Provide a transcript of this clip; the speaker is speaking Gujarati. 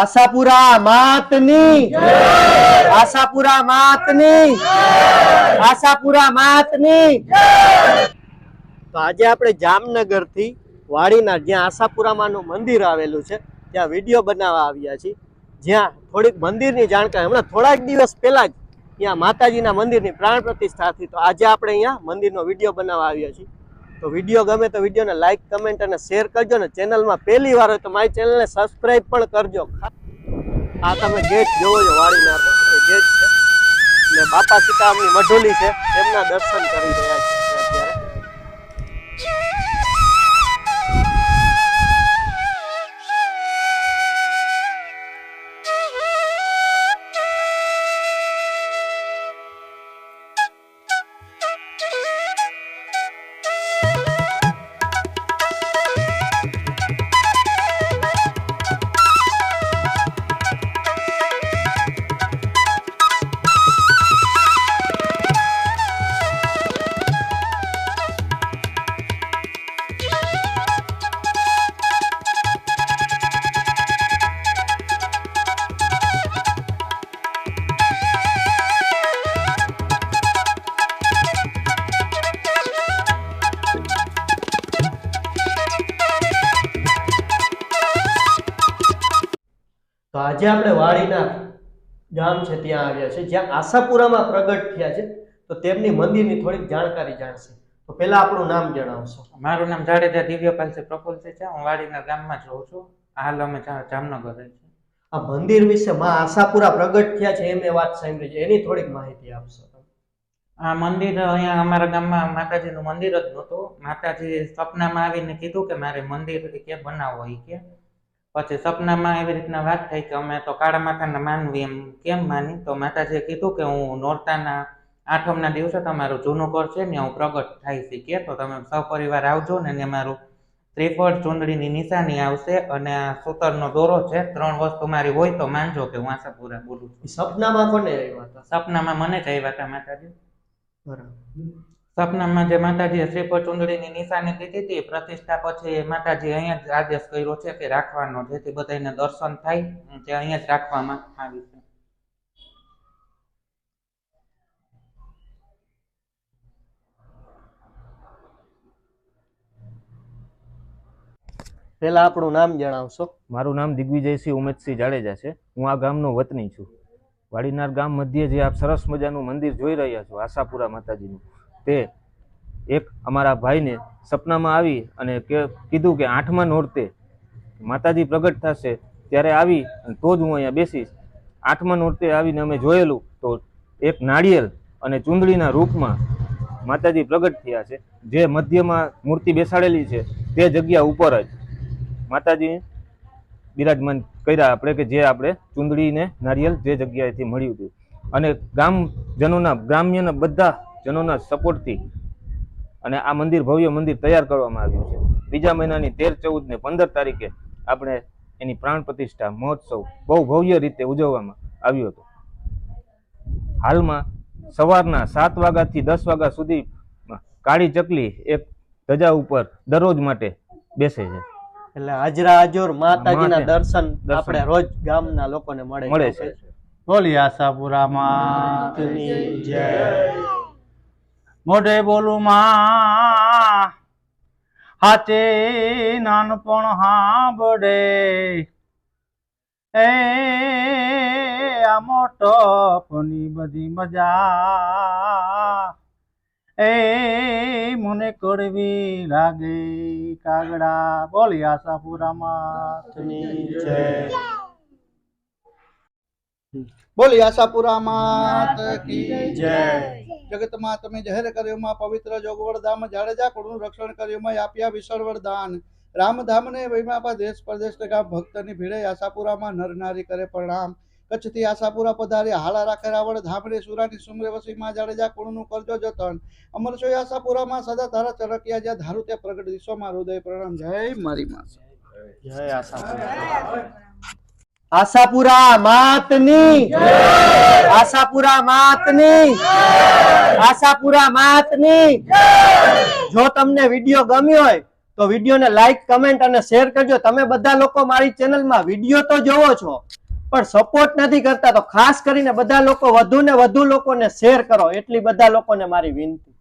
આશાપુરા માતની. આશાપુરા માતની. આશાપુરા માતની. તો આજે આપણે જામનગરથી વાડીના જ્યાં આશાપુરામાંનું મંદિર આવેલું છે ત્યાં વીડિયો બનાવવા આવ્યા છીએ. જ્યાં થોડીક મંદિરની જાણકારી હમણાં થોડાક દિવસ પહેલા જ ત્યાં માતાજીના મંદિરની પ્રાણ પ્રતિષ્ઠા હતી. તો આજે આપણે અહીંયા મંદિરનો વીડિયો બનાવવા આવ્યા છીએ. તો વીડિયો ગમે તો વિડીયોને લાઇક કમેન્ટ અને શેર કરજો ને ચેનલમાં પહેલી વાર હોય તો મારી ચેનલને સબસ્ક્રાઇબ પણ કરજો. આ તમે ગેટ જોવો છો વાડીના ગેટ છે. ને બાપા સીતારામની મઢોલી છે, તેમના દર્શન કરી રહ્યા છે. તો આજે આપણે વાડીના ગામ છે ત્યાં આવ્યા છે જ્યાં આશાપુરામાં પ્રગટ થયા છે તો તેમની મંદિરની થોડીક જાણકારી જાણશે. તો પહેલા આપણું નામ જણાવશો. મારું નામ જાડેજા દિવ્યપાલ છે પ્રફુલ છે હું વાડીના ગામમાં જ રહું છું. હાલ અમે જામનગર રહે છે. આ મંદિર વિશે માં આશાપુરા પ્રગટ થયા છે એમ એ વાત સાંભળી છે એની થોડીક માહિતી આપશો આ મંદિર અહીંયા અમારા ગામમાં માતાજીનું મંદિર જ નહોતું. માતાજી સપનામાં આવીને કીધું કે મારે મંદિર કે બનાવો એ કે. પછી સપનામાં એવી રીતના વાત થઈ કે અમે તો કાળા માતાને માનવી એમ કેમ માની? તો માતાજીએ કીધું કે હું નોરતાના આઠમના દિવસે તમારું જૂનું ઘર છે ને હું પ્રગટ થાય છે કે તો તમે સપરિવાર આવજો ને એને મારું ત્રિફળ ચૂંદડીની નિશાની આવશે અને આ સૂતરનો દોરો છે ત્રણ વસ્તુ મારી હોય તો માનજો કે હું આશાપુરા બોલું છું. સપનામાં કોને આવ્યા હતા? સપનામાં મને જ આવ્યા હતા માતાજી. બરાબર. સપનામાં જે માતાજીએ શ્રીફળ ચૂંદડીની નિશાની દીધી હતી પ્રતિષ્ઠા પછી માતાજી અહીંયા જ આદેશ કર્યો છે કે રાખવાનો જેથી બધાને દર્શન થાય તે અહીંયા જ રાખવામાં આવી છે. પહેલા આપણું નામ જણાવશો? મારું નામ દિગ્વિજયસિંહ ઉમેદસિંહ જાડેજા છે. હું આ ગામનો વતની છું. વાડીનાર ગામ મધ્યે જે આપ સરસ મજાનું મંદિર જોઈ રહ્યા છો આશાપુરા માતાજીનું. તે એક અમારા ભાઈને સપનામાં આવી અને કીધું કે આઠમા નોરતે માતાજી પ્રગટ થશે ત્યારે આવી અને તો જ હું અહીંયા બેસીશ. આઠમા નોરતે આવીને અમે જોયેલું તો એક નાળિયેર અને ચૂંદડીના રૂપમાં માતાજી પ્રગટ થયા છે. જે મધ્યમાં મૂર્તિ બેસાડેલી છે તે જગ્યા ઉપર જ. માતાજી બિરાજમાન કર્યા આપણે કે જે આપણે ચૂંદડીને નારિયેલ જે જગ્યાએથી મળ્યું હતું. અને ગામજનોના, ગ્રામ્યના બધા જનોના સપોર્ટથી અને આ મંદિર ભવ્ય મંદિર તૈયાર કરવામાં આવ્યું છે. બીજા મહિનાની તેર ચૌદ ને પંદર તારીખે આપણે એની પ્રાણ પ્રતિષ્ઠા મહોત્સવ બહુ ભવ્ય રીતે ઉજવવામાં આવ્યો હતો. હાલમાં સવારના સાત વાગ્યાથી દસ વાગ્યા સુધી કાળી ચકલી એક ધજા ઉપર દરરોજ માટે બેસે છે. એટલે હાજરા હાજર માતાજીના દર્શન. આપણે રોજ ગામના લોકોને મળે મળે છે. બોલી આશાપુરા માતની જય. મોઢે બોલું માં હાચે નાનપણ હાંભળે. એ આ મોટપની બધી મજા. એ મને કડવી લાગે કાગડા. બોલી આશાપુરા માતની જય બોલી આશાપુરા માત કી જય. જગતમાં તમે જાહેર કર્યો માં પવિત્ર જોગવરધામ જાડેજા કુળનું રક્ષણ કર્યું માં આપ્યા વિશળ વરદાન રામધામ ને વૈમાપા દેશ પરદેશ ટકા ભક્તની ભીડે આશાપુરામાં નરનારી કરે પ્રણામ. કચ્છથી આશાપુરા પધારી હાળા રાખે રાવણ ધામરે સુરાની સુમરે વસી માં જાડેજા કુળનું કરજો જતન. અમર છો આશાપુરામાં સદા તારા ચરકિયા જ્યાં ધારું ત્યાં પ્રગટ દિશોમાં હૃદય પ્રણામ. જય મારી માં. જય આશાપુરા. આશાપુરા માતની. આશાપુરા માતની. આશાપુરા માતની. જો તમને વીડિયો ગમ્યો હોય, તો વિડીયોને લાઈક કમેન્ટ અને શેર કરજો. તમે બધા લોકો મારી ચેનલમાં વીડિયો તો જોવો છો, પણ સપોર્ટ નથી કરતા, તો ખાસ કરીને બધા લોકો વધુ ને વધુ લોકોને શેર કરો. એટલી બધા લોકોને મારી વિનંતી.